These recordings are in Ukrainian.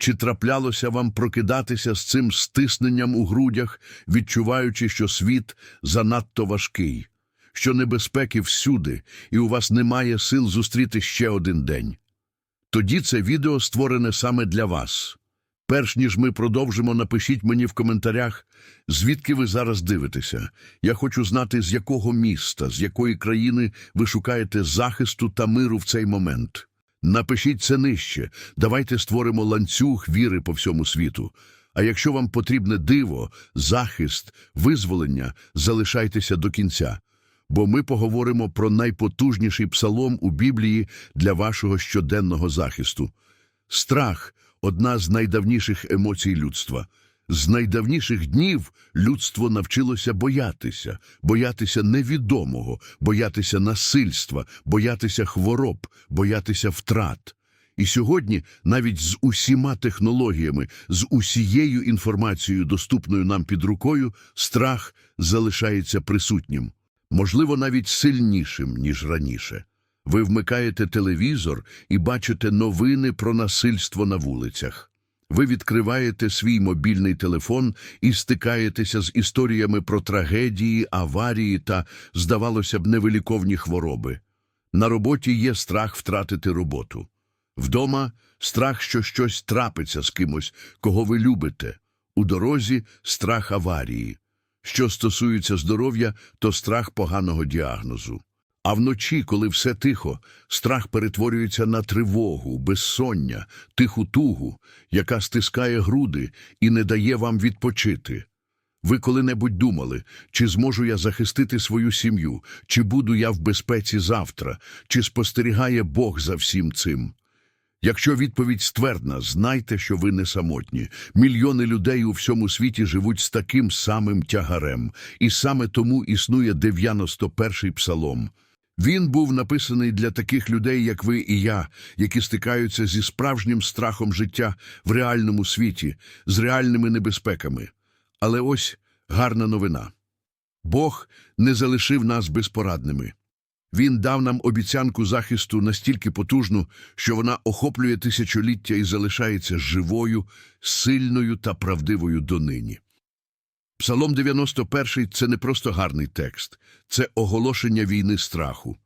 Чи траплялося вам прокидатися з цим стисненням у грудях, відчуваючи, що світ занадто важкий, що небезпеки всюди, і у вас немає сил зустріти ще один день? Тоді це відео створене саме для вас. Перш ніж ми продовжимо, напишіть мені в коментарях, звідки ви зараз дивитеся. Я хочу знати, з якого міста, з якої країни ви шукаєте захисту та миру в цей момент. Напишіть це нижче. Давайте створимо ланцюг віри по всьому світу. А якщо вам потрібне диво, захист, визволення, залишайтеся до кінця. Бо ми поговоримо про найпотужніший псалом у Біблії для вашого щоденного захисту. Страх одна з найдавніших емоцій людства. З найдавніших днів людство навчилося боятися, боятися невідомого, боятися насильства, боятися хвороб, боятися втрат. І сьогодні, навіть з усіма технологіями, з усією інформацією, доступною нам під рукою, страх залишається присутнім, можливо, навіть сильнішим, ніж раніше. Ви вмикаєте телевізор і бачите новини про насильство на вулицях. Ви відкриваєте свій мобільний телефон і стикаєтеся з історіями про трагедії, аварії та, здавалося б, невиліковні хвороби. На роботі є страх втратити роботу. Вдома страх, що щось трапиться з кимось, кого ви любите. У дорозі страх аварії. Що стосується здоров'я, то страх поганого діагнозу. А вночі, коли все тихо, страх перетворюється на тривогу, безсоння, тиху тугу, яка стискає груди і не дає вам відпочити. Ви коли-небудь думали, чи зможу я захистити свою сім'ю, чи буду я в безпеці завтра, чи спостерігає Бог за всім цим? Якщо відповідь ствердна, знайте, що ви не самотні. Мільйони людей у всьому світі живуть з таким самим тягарем, і саме тому існує 91-й псалом. Він був написаний для таких людей, як ви і я, які стикаються зі справжнім страхом життя в реальному світі, з реальними небезпеками. Але ось гарна новина. Бог не залишив нас безпорадними. Він дав нам обіцянку захисту настільки потужну, що вона охоплює тисячоліття і залишається живою, сильною та правдивою донині. Псалом 91 – це не просто гарний текст, це оголошення війни страху.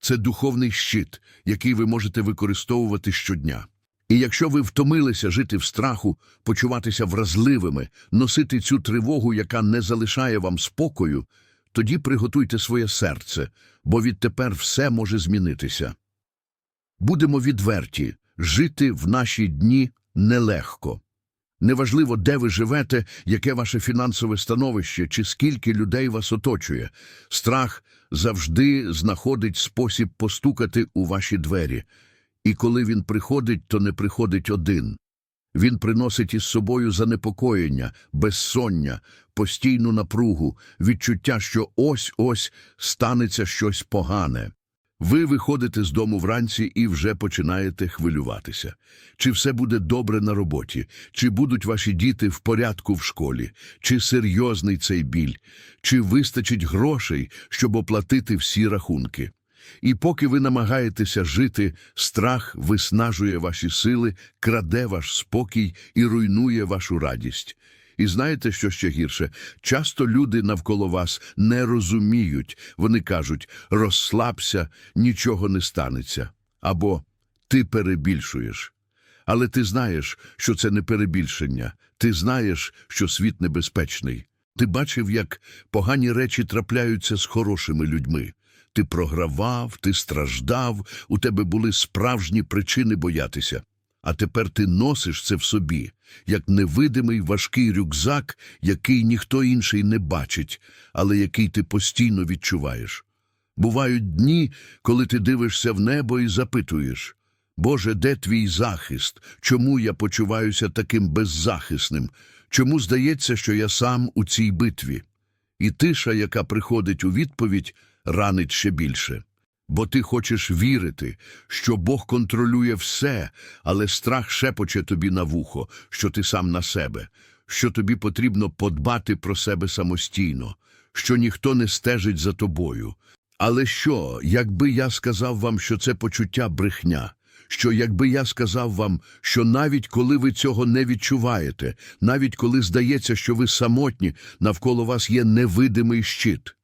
Це духовний щит, який ви можете використовувати щодня. І якщо ви втомилися жити в страху, почуватися вразливими, носити цю тривогу, яка не залишає вам спокою, тоді приготуйте своє серце, бо відтепер все може змінитися. Будемо відверті, жити в наші дні нелегко. Неважливо, де ви живете, яке ваше фінансове становище, чи скільки людей вас оточує. Страх завжди знаходить спосіб постукати у ваші двері. І коли він приходить, то не приходить один. Він приносить із собою занепокоєння, безсоння, постійну напругу, відчуття, що ось-ось станеться щось погане. Ви виходите з дому вранці і вже починаєте хвилюватися. Чи все буде добре на роботі, чи будуть ваші діти в порядку в школі, чи серйозний цей біль, чи вистачить грошей, щоб оплатити всі рахунки. І поки ви намагаєтеся жити, страх виснажує ваші сили, краде ваш спокій і руйнує вашу радість. І знаєте, що ще гірше? Часто люди навколо вас не розуміють. Вони кажуть розслабся, нічого не станеться. Або ти перебільшуєш. Але ти знаєш, що це не перебільшення. Ти знаєш, що світ небезпечний. Ти бачив, як погані речі трапляються з хорошими людьми. Ти програвав, ти страждав, у тебе були справжні причини боятися. А тепер ти носиш це в собі, як невидимий важкий рюкзак, який ніхто інший не бачить, але який ти постійно відчуваєш. Бувають дні, коли ти дивишся в небо і запитуєш Боже, де твій захист? Чому я почуваюся таким беззахисним? Чому здається, що я сам у цій битві? І тиша, яка приходить у відповідь, ранить ще більше. Бо ти хочеш вірити, що Бог контролює все, але страх шепоче тобі на вухо, що ти сам на себе, що тобі потрібно подбати про себе самостійно, що ніхто не стежить за тобою. Але що, якби я сказав вам, що це почуття брехня, що якби я сказав вам, що навіть коли ви цього не відчуваєте, навіть коли здається, що ви самотні, навколо вас є невидимий щит,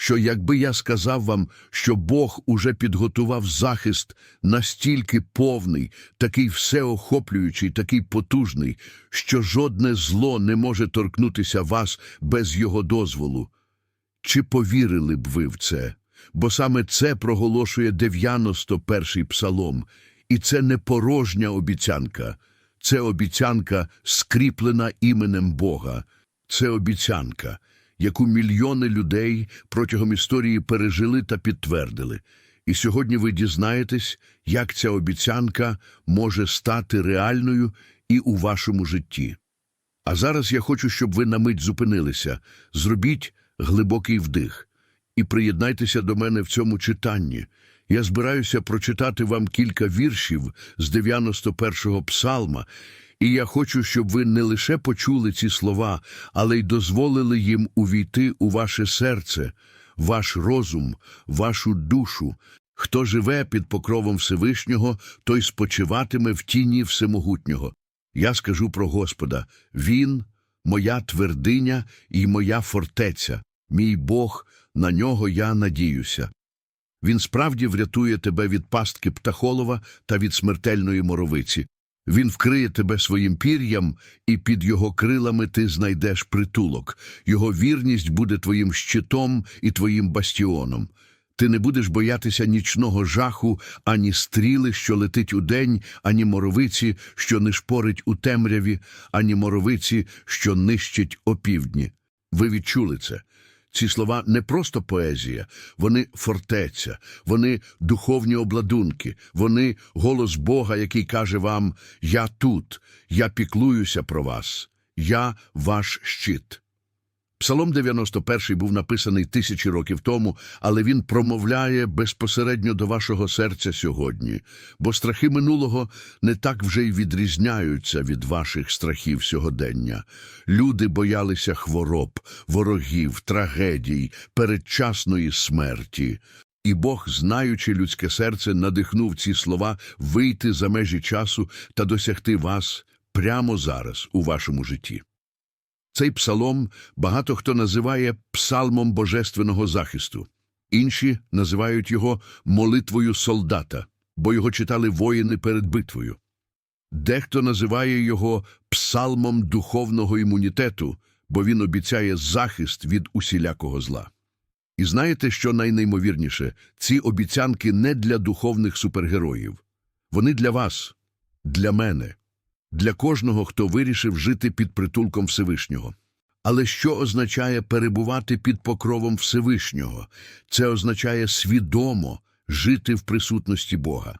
що якби я сказав вам, що Бог уже підготував захист настільки повний, такий всеохоплюючий, такий потужний, що жодне зло не може торкнутися вас без його дозволу. Чи повірили б ви в це? Бо саме це проголошує 91-й псалом, і це не порожня обіцянка, це обіцянка, скріплена іменем Бога, це обіцянка, яку мільйони людей протягом історії пережили та підтвердили. І сьогодні ви дізнаєтесь, як ця обіцянка може стати реальною і у вашому житті. А зараз я хочу, щоб ви на мить зупинилися. Зробіть глибокий вдих і приєднайтеся до мене в цьому читанні. Я збираюся прочитати вам кілька віршів з 91-го псалма, і я хочу, щоб ви не лише почули ці слова, але й дозволили їм увійти у ваше серце, ваш розум, вашу душу. Хто живе під покровом Всевишнього, той спочиватиме в тіні Всемогутнього. Я скажу про Господа Він моя твердиня і моя фортеця, мій Бог, на нього я надіюся. Він справді врятує тебе від пастки птахолова та від смертельної моровиці. Він вкриє тебе своїм пір'ям, і під його крилами ти знайдеш притулок. Його вірність буде твоїм щитом і твоїм бастіоном. Ти не будеш боятися нічного жаху, ані стріли, що летить удень, ані моровиці, що не шпорить у темряві, ані моровиці, що нищить опівдні. Ви відчули це. Ці слова не просто поезія, вони фортеця, вони духовні обладунки, вони голос Бога, який каже вам «Я тут, я піклуюся про вас, я ваш щит». Псалом 91 був написаний тисячі років тому, але він промовляє безпосередньо до вашого серця сьогодні, бо страхи минулого не так вже й відрізняються від ваших страхів сьогодення. Люди боялися хвороб, ворогів, трагедій, передчасної смерті. І Бог, знаючи людське серце, надихнув ці слова вийти за межі часу та досягти вас прямо зараз у вашому житті. Цей псалом багато хто називає псалмом божественного захисту. Інші називають його молитвою солдата, бо його читали воїни перед битвою. Дехто називає його псалмом духовного імунітету, бо він обіцяє захист від усілякого зла. І знаєте, що найнеймовірніше? Ці обіцянки не для духовних супергероїв. Вони для вас, для мене для кожного, хто вирішив жити під притулком Всевишнього. Але що означає перебувати під покровом Всевишнього? Це означає свідомо жити в присутності Бога.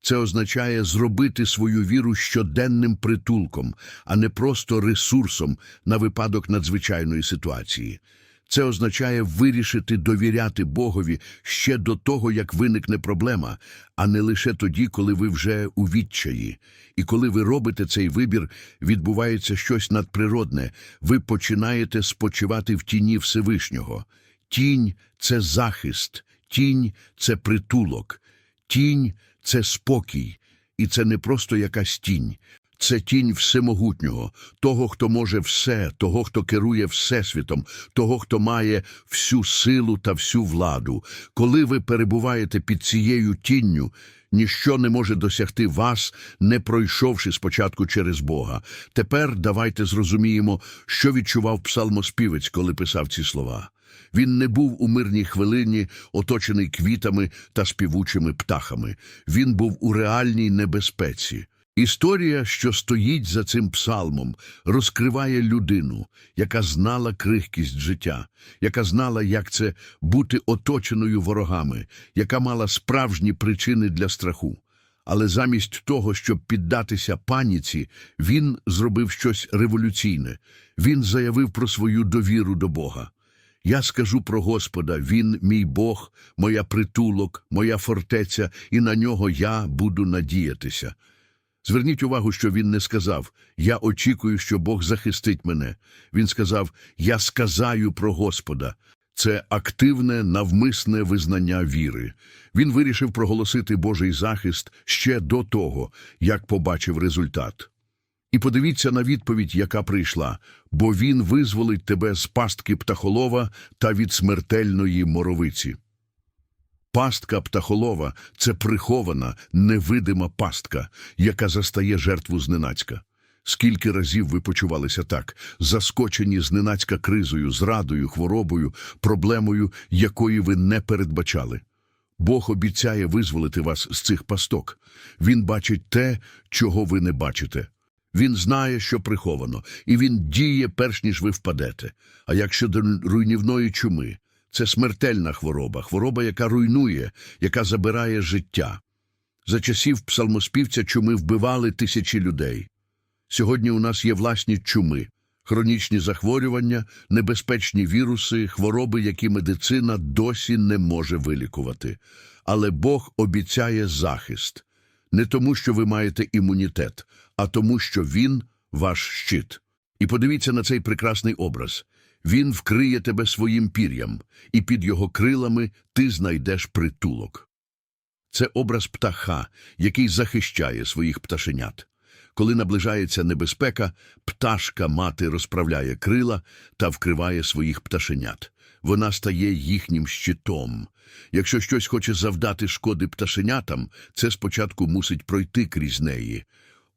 Це означає зробити свою віру щоденним притулком, а не просто ресурсом на випадок надзвичайної ситуації. Це означає вирішити довіряти Богові ще до того, як виникне проблема, а не лише тоді, коли ви вже у відчаї. І коли ви робите цей вибір, відбувається щось надприродне. Ви починаєте спочивати в тіні Всевишнього. Тінь це захист, тінь це притулок, тінь це спокій. І це не просто якась тінь. Це тінь всемогутнього, того, хто може все, того, хто керує Всесвітом, того, хто має всю силу та всю владу. Коли ви перебуваєте під цією тінню, ніщо не може досягти вас, не пройшовши спочатку через Бога. Тепер давайте зрозуміємо, що відчував псалмоспівець, коли писав ці слова. Він не був у мирній хвилині, оточений квітами та співучими птахами. Він був у реальній небезпеці. Історія, що стоїть за цим псалмом, розкриває людину, яка знала крихкість життя, яка знала, як це бути оточеною ворогами, яка мала справжні причини для страху. Але замість того, щоб піддатися паніці, він зробив щось революційне. Він заявив про свою довіру до Бога. Я скажу про Господа, Він мій Бог, моя притулок, моя фортеця, і на нього я буду надіятися. Зверніть увагу, що він не сказав Я очікую, що Бог захистить мене. Він сказав Я сказаю про Господа. Це активне, навмисне визнання віри. Він вирішив проголосити Божий захист ще до того, як побачив результат. І подивіться на відповідь, яка прийшла, бо він визволить тебе з пастки птахолова та від смертельної моровиці. Пастка птахолова – це прихована, невидима пастка, яка застає жертву зненацька. Скільки разів ви почувалися так, заскочені зненацька кризою, зрадою, хворобою, проблемою, якої ви не передбачали? Бог обіцяє визволити вас з цих пасток. Він бачить те, чого ви не бачите. Він знає, що приховано, і він діє, перш ніж ви впадете. А як щодо руйнівної чуми, це смертельна хвороба, хвороба, яка руйнує, яка забирає життя. За часів псалмоспівця чуми вбивали тисячі людей. Сьогодні у нас є власні чуми, хронічні захворювання, небезпечні віруси, хвороби, які медицина досі не може вилікувати. Але Бог обіцяє захист. Не тому, що ви маєте імунітет, а тому, що Він – ваш щит. І подивіться на цей прекрасний образ. Він вкриє тебе своїм пір'ям, і під його крилами ти знайдеш притулок. Це образ птаха, який захищає своїх пташенят. Коли наближається небезпека, пташка-мати розправляє крила та вкриває своїх пташенят. Вона стає їхнім щитом. Якщо щось хоче завдати шкоди пташенятам, це спочатку мусить пройти крізь неї.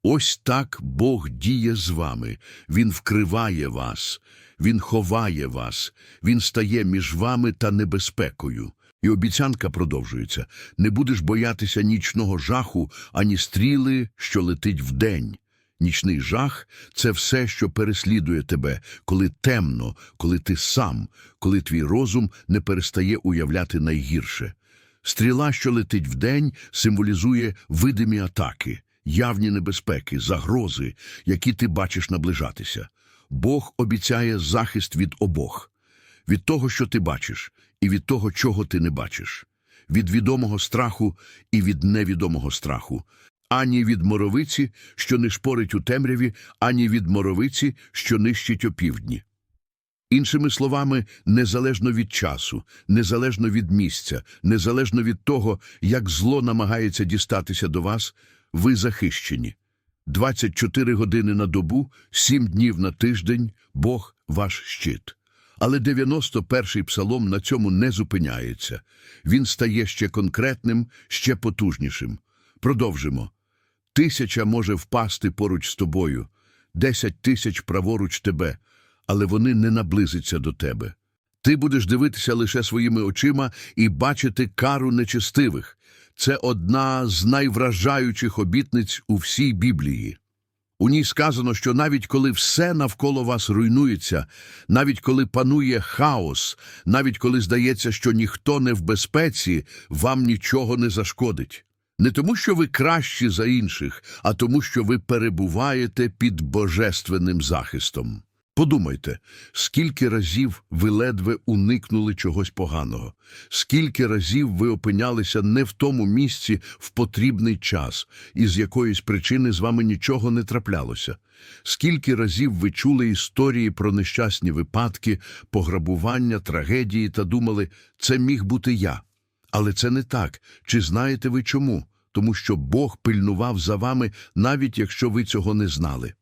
Ось так Бог діє з вами. Він вкриває вас, Він ховає вас, Він стає між вами та небезпекою. І обіцянка продовжується. Не будеш боятися нічного жаху, ані стріли, що летить вдень. Нічний жах – це все, що переслідує тебе, коли темно, коли ти сам, коли твій розум не перестає уявляти найгірше. Стріла, що летить вдень, символізує видимі атаки, явні небезпеки, загрози, які ти бачиш наближатися. Бог обіцяє захист від обох. Від того, що ти бачиш, і від того, чого ти не бачиш. Від відомого страху і від невідомого страху. Ані від моровиці, що не шпорить у темряві, ані від моровиці, що нищить опівдні. Іншими словами, незалежно від часу, незалежно від місця, незалежно від того, як зло намагається дістатися до вас, ви захищені. 24 години на добу, 7 днів на тиждень – Бог ваш щит. Але 91-й псалом на цьому не зупиняється. Він стає ще конкретним, ще потужнішим. Продовжимо. Тисяча може впасти поруч з тобою, десять тисяч праворуч тебе, але вони не наблизяться до тебе. Ти будеш дивитися лише своїми очима і бачити кару нечестивих. Це одна з найвражаючих обітниць у всій Біблії. У ній сказано, що навіть коли все навколо вас руйнується, навіть коли панує хаос, навіть коли здається, що ніхто не в безпеці, вам нічого не зашкодить. Не тому, що ви кращі за інших, а тому, що ви перебуваєте під божественним захистом. Подумайте, скільки разів ви ледве уникнули чогось поганого, скільки разів ви опинялися не в тому місці в потрібний час, і з якоїсь причини з вами нічого не траплялося, скільки разів ви чули історії про нещасні випадки, пограбування, трагедії та думали, це міг бути я. Але це не так. Чи знаєте ви чому? Тому що Бог пильнував за вами, навіть якщо ви цього не знали.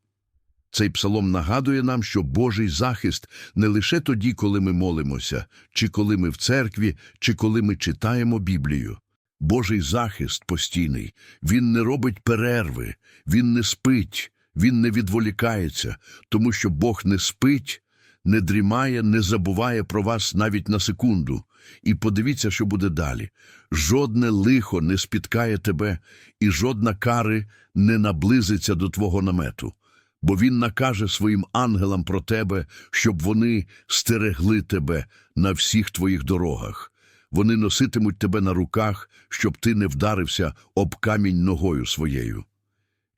Цей псалом нагадує нам, що Божий захист не лише тоді, коли ми молимося, чи коли ми в церкві, чи коли ми читаємо Біблію. Божий захист постійний, він не робить перерви, він не спить, він не відволікається, тому що Бог не спить, не дрімає, не забуває про вас навіть на секунду. І подивіться, що буде далі. Жодне лихо не спіткає тебе, і жодна кари не наблизиться до твого намету бо він накаже своїм ангелам про тебе, щоб вони стерегли тебе на всіх твоїх дорогах. Вони носитимуть тебе на руках, щоб ти не вдарився об камінь ногою своєю.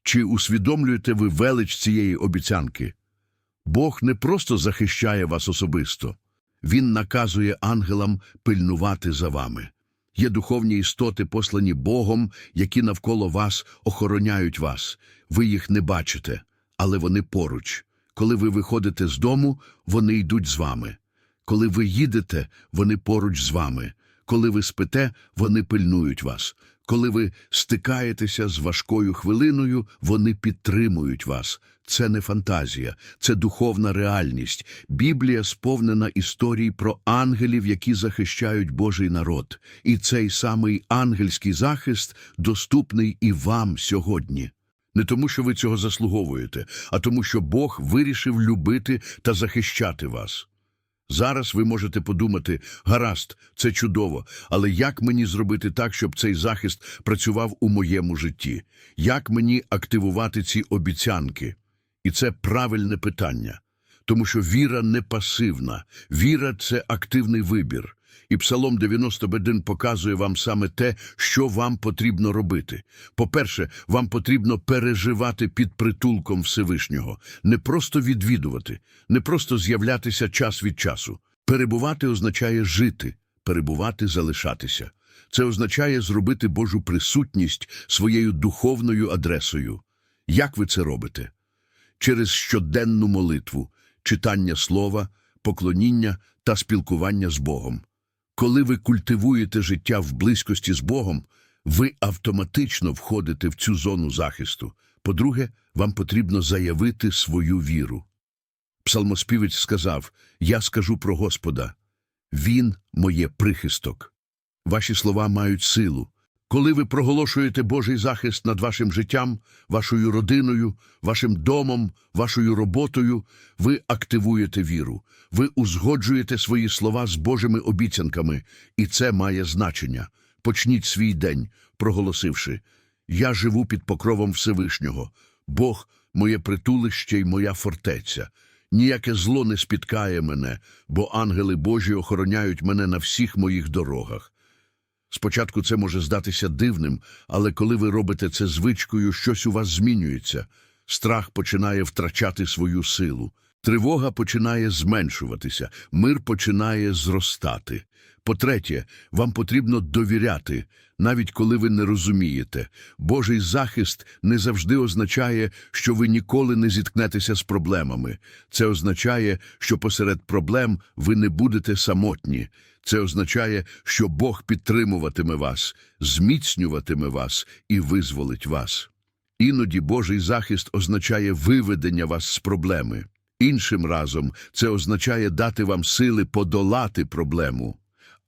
Чи усвідомлюєте ви велич цієї обіцянки? Бог не просто захищає вас особисто, Він наказує ангелам пильнувати за вами. Є духовні істоти, послані Богом, які навколо вас охороняють вас. Ви їх не бачите але вони поруч. Коли ви виходите з дому, вони йдуть з вами. Коли ви їдете, вони поруч з вами. Коли ви спите, вони пильнують вас. Коли ви стикаєтеся з важкою хвилиною, вони підтримують вас. Це не фантазія, це духовна реальність. Біблія сповнена історій про ангелів, які захищають Божий народ. І цей самий ангельський захист доступний і вам сьогодні. Не тому, що ви цього заслуговуєте, а тому, що Бог вирішив любити та захищати вас. Зараз ви можете подумати, гаразд, це чудово, але як мені зробити так, щоб цей захист працював у моєму житті? Як мені активувати ці обіцянки? І це правильне питання, тому що віра не пасивна, віра це активний вибір. І Псалом 91 показує вам саме те, що вам потрібно робити. По-перше, вам потрібно переживати під притулком Всевишнього, не просто відвідувати, не просто з'являтися час від часу. Перебувати означає жити, перебувати залишатися. Це означає зробити Божу присутність своєю духовною адресою. Як ви це робите? Через щоденну молитву, читання слова, поклоніння та спілкування з Богом. Коли ви культивуєте життя в близькості з Богом, ви автоматично входите в цю зону захисту. По-друге, вам потрібно заявити свою віру. Псалмоспівець сказав, «Я скажу про Господа, Він – моє прихисток». Ваші слова мають силу. Коли ви проголошуєте Божий захист над вашим життям, вашою родиною, вашим домом, вашою роботою, ви активуєте віру, ви узгоджуєте свої слова з Божими обіцянками, і це має значення. Почніть свій день, проголосивши «Я живу під покровом Всевишнього, Бог – моє притулище й моя фортеця». Ніяке зло не спіткає мене, бо ангели Божі охороняють мене на всіх моїх дорогах. Спочатку це може здатися дивним, але коли ви робите це звичкою, щось у вас змінюється. Страх починає втрачати свою силу. Тривога починає зменшуватися, мир починає зростати. По-третє, вам потрібно довіряти, навіть коли ви не розумієте. Божий захист не завжди означає, що ви ніколи не зіткнетеся з проблемами. Це означає, що посеред проблем ви не будете самотні. Це означає, що Бог підтримуватиме вас, зміцнюватиме вас і визволить вас. Іноді Божий захист означає виведення вас з проблеми. Іншим разом це означає дати вам сили подолати проблему.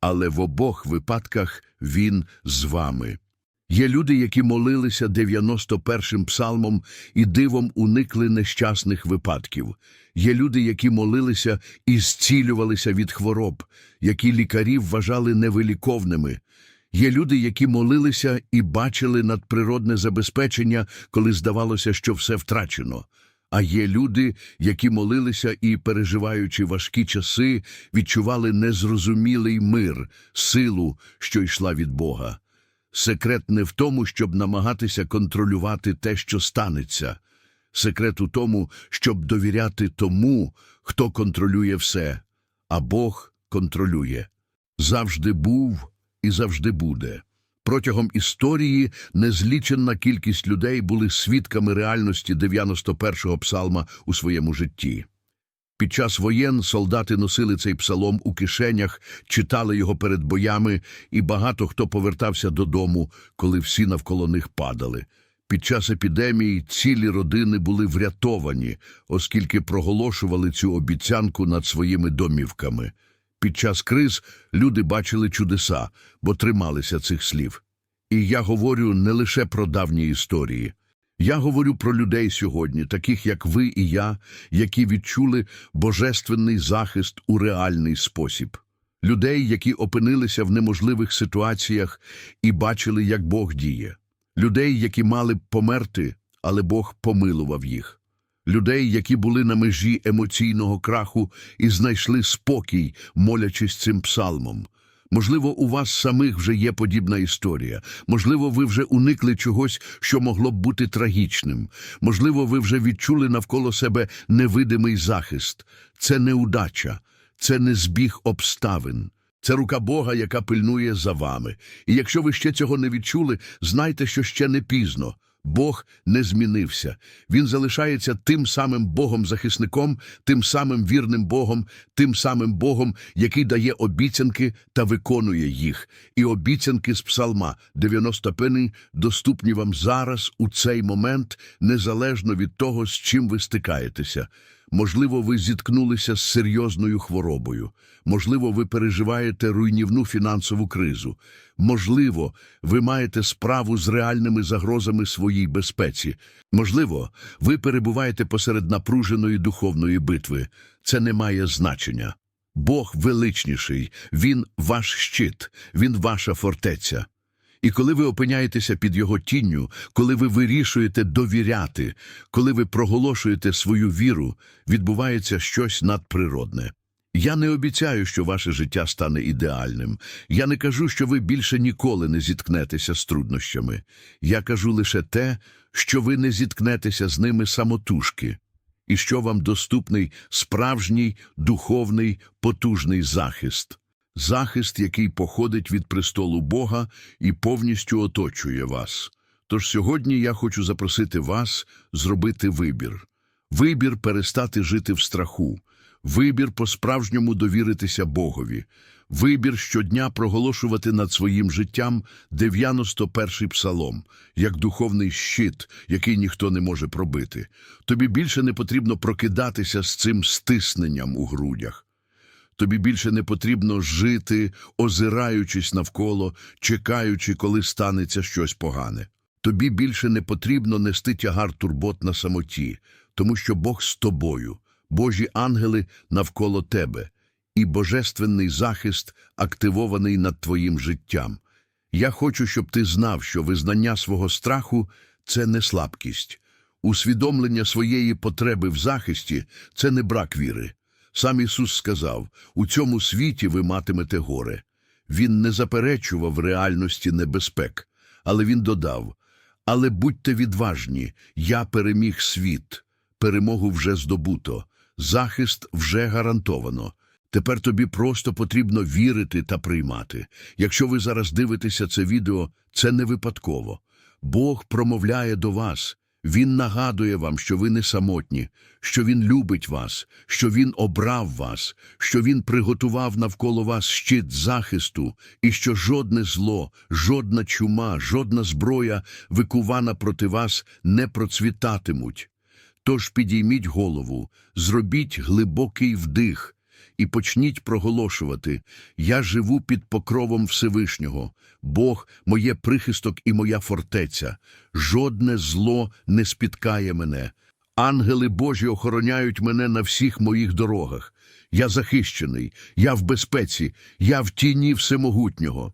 Але в обох випадках Він з вами. Є люди, які молилися 91-м псалмом і дивом уникли нещасних випадків. Є люди, які молилися і зцілювалися від хвороб, які лікарі вважали невиліковними. Є люди, які молилися і бачили надприродне забезпечення, коли здавалося, що все втрачено. А є люди, які молилися і, переживаючи важкі часи, відчували незрозумілий мир, силу, що йшла від Бога. Секрет не в тому, щоб намагатися контролювати те, що станеться. Секрет у тому, щоб довіряти тому, хто контролює все, а Бог контролює. Завжди був і завжди буде. Протягом історії незліченна кількість людей були свідками реальності 91-го псалма у своєму житті. Під час воєн солдати носили цей псалом у кишенях, читали його перед боями, і багато хто повертався додому, коли всі навколо них падали. Під час епідемії цілі родини були врятовані, оскільки проголошували цю обіцянку над своїми домівками. Під час криз люди бачили чудеса, бо трималися цих слів. І я говорю не лише про давні історії. Я говорю про людей сьогодні, таких як ви і я, які відчули божественний захист у реальний спосіб. Людей, які опинилися в неможливих ситуаціях і бачили, як Бог діє. Людей, які мали б померти, але Бог помилував їх. Людей, які були на межі емоційного краху і знайшли спокій, молячись цим псалмом. Можливо, у вас самих вже є подібна історія. Можливо, ви вже уникли чогось, що могло б бути трагічним. Можливо, ви вже відчули навколо себе невидимий захист. Це не удача, це не збіг обставин. Це рука Бога, яка пильнує за вами. І якщо ви ще цього не відчули, знайте, що ще не пізно. Бог не змінився. Він залишається тим самим Богом-захисником, тим самим вірним Богом, тим самим Богом, який дає обіцянки та виконує їх. І обіцянки з псалма 91 доступні вам зараз, у цей момент, незалежно від того, з чим ви стикаєтеся. Можливо, ви зіткнулися з серйозною хворобою. Можливо, ви переживаєте руйнівну фінансову кризу. Можливо, ви маєте справу з реальними загрозами своїй безпеці. Можливо, ви перебуваєте посеред напруженої духовної битви. Це не має значення. Бог величніший, Він ваш щит, Він ваша фортеця. І коли ви опиняєтеся під його тінню, коли ви вирішуєте довіряти, коли ви проголошуєте свою віру, відбувається щось надприродне. Я не обіцяю, що ваше життя стане ідеальним. Я не кажу, що ви більше ніколи не зіткнетеся з труднощами. Я кажу лише те, що ви не зіткнетеся з ними самотужки, і що вам доступний справжній, духовний, потужний захист. Захист, який походить від престолу Бога і повністю оточує вас. Тож сьогодні я хочу запросити вас зробити вибір. Вибір перестати жити в страху, вибір по-справжньому довіритися Богові, вибір щодня проголошувати над своїм життям 91-й псалом, як духовний щит, який ніхто не може пробити. Тобі більше не потрібно прокидатися з цим стисненням у грудях. Тобі більше не потрібно жити, озираючись навколо, чекаючи, коли станеться щось погане. Тобі більше не потрібно нести тягар турбот на самоті, тому що Бог з тобою, Божі ангели навколо тебе, і божественний захист активований над твоїм життям. Я хочу, щоб ти знав, що визнання свого страху – це не слабкість. Усвідомлення своєї потреби в захисті – це не брак віри. Сам Ісус сказав, у цьому світі ви матимете горе. Він не заперечував реальності небезпек, але він додав, але будьте відважні, я переміг світ, перемогу вже здобуто, захист вже гарантовано. Тепер тобі просто потрібно вірити та приймати. Якщо ви зараз дивитеся це відео, це не випадково. Бог промовляє до вас. Він нагадує вам, що ви не самотні, що Він любить вас, що Він обрав вас, що Він приготував навколо вас щит захисту, і що жодне зло, жодна чума, жодна зброя, викувана проти вас, не процвітатимуть. Тож підійміть голову, зробіть глибокий вдих і почніть проголошувати. «Я живу під покровом Всевишнього, Бог – моє прихисток і моя фортеця, жодне зло не спіткає мене, ангели Божі охороняють мене на всіх моїх дорогах, я захищений, я в безпеці, я в тіні Всемогутнього».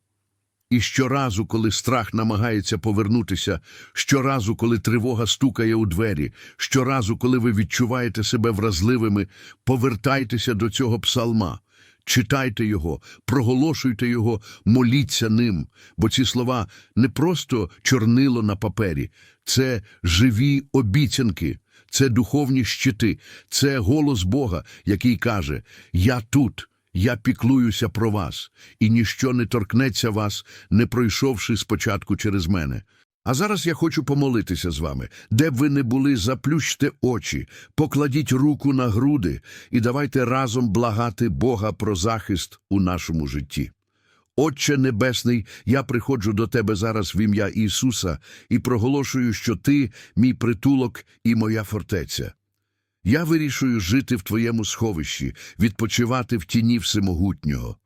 І щоразу, коли страх намагається повернутися, щоразу, коли тривога стукає у двері, щоразу, коли ви відчуваєте себе вразливими, повертайтеся до цього псалма. Читайте його, проголошуйте його, моліться ним, бо ці слова не просто чорнило на папері, це живі обіцянки, це духовні щити, це голос Бога, який каже «Я тут». Я піклуюся про вас, і ніщо не торкнеться вас, не пройшовши спочатку через мене. А зараз я хочу помолитися з вами. Де б ви не були, заплющте очі, покладіть руку на груди і давайте разом благати Бога про захист у нашому житті. Отче Небесний, я приходжу до Тебе зараз в ім'я Ісуса і проголошую, що Ти – мій притулок і моя фортеця. Я вирішую жити в Твоєму сховищі, відпочивати в тіні всемогутнього.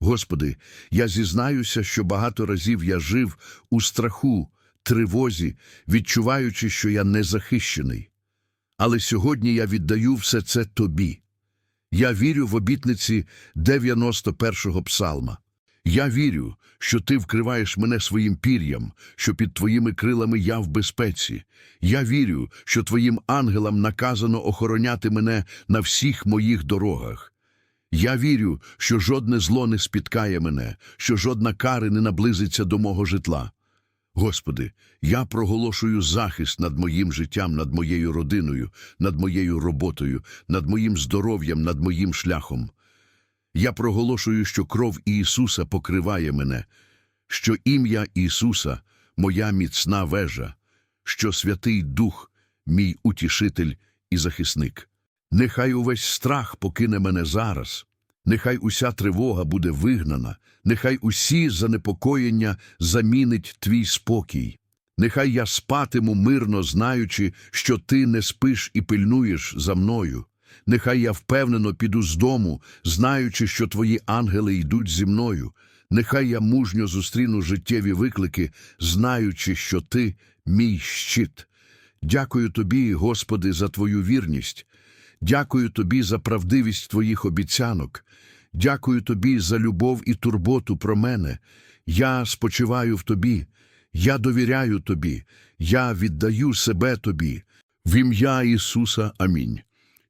Господи, я зізнаюся, що багато разів я жив у страху, тривозі, відчуваючи, що я незахищений. Але сьогодні я віддаю все це Тобі. Я вірю в обітниці 91-го псалма. Я вірю, що ти вкриваєш мене своїм пір'ям, що під твоїми крилами я в безпеці. Я вірю, що твоїм ангелам наказано охороняти мене на всіх моїх дорогах. Я вірю, що жодне зло не спіткає мене, що жодна кари не наблизиться до мого житла. Господи, я проголошую захист над моїм життям, над моєю родиною, над моєю роботою, над моїм здоров'ям, над моїм шляхом. Я проголошую, що кров Ісуса покриває мене, що ім'я Ісуса – моя міцна вежа, що Святий Дух, мій утішитель і захисник. Нехай увесь страх покине мене зараз, нехай уся тривога буде вигнана, нехай усі занепокоєння замінить твій спокій. Нехай я спатиму мирно, знаючи, що ти не спиш і пильнуєш за мною. Нехай я впевнено піду з дому, знаючи, що твої ангели йдуть зі мною. Нехай я мужньо зустріну життєві виклики, знаючи, що ти мій щит. Дякую тобі, Господи, за твою вірність. Дякую тобі за правдивість твоїх обіцянок. Дякую тобі за любов і турботу про мене. Я спочиваю в тобі. Я довіряю тобі. Я віддаю себе тобі. В ім'я Ісуса. Амінь.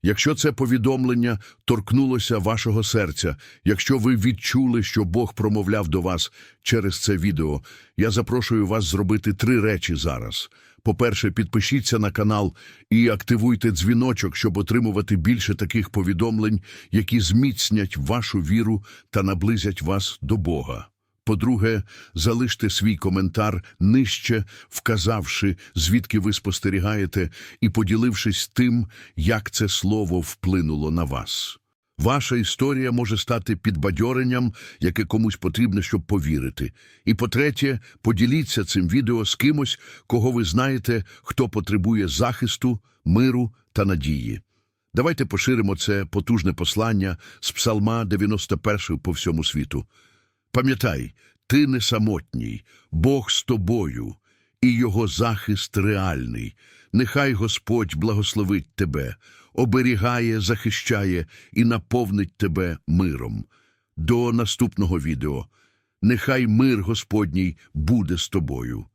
Якщо це повідомлення торкнулося вашого серця, якщо ви відчули, що Бог промовляв до вас через це відео, я запрошую вас зробити три речі зараз. По-перше, підпишіться на канал і активуйте дзвіночок, щоб отримувати більше таких повідомлень, які зміцнять вашу віру та наблизять вас до Бога. По-друге, залиште свій коментар нижче, вказавши, звідки ви спостерігаєте, і поділившись тим, як це слово вплинуло на вас. Ваша історія може стати підбадьоренням, яке комусь потрібно, щоб повірити. І по-третє, поділіться цим відео з кимось, кого ви знаєте, хто потребує захисту, миру та надії. Давайте поширимо це потужне послання з Псалма 91 по всьому світу. Пам'ятай, ти не самотній, Бог з тобою, і його захист реальний. Нехай Господь благословить тебе, оберігає, захищає і наповнить тебе миром. До наступного відео. Нехай мир Господній буде з тобою.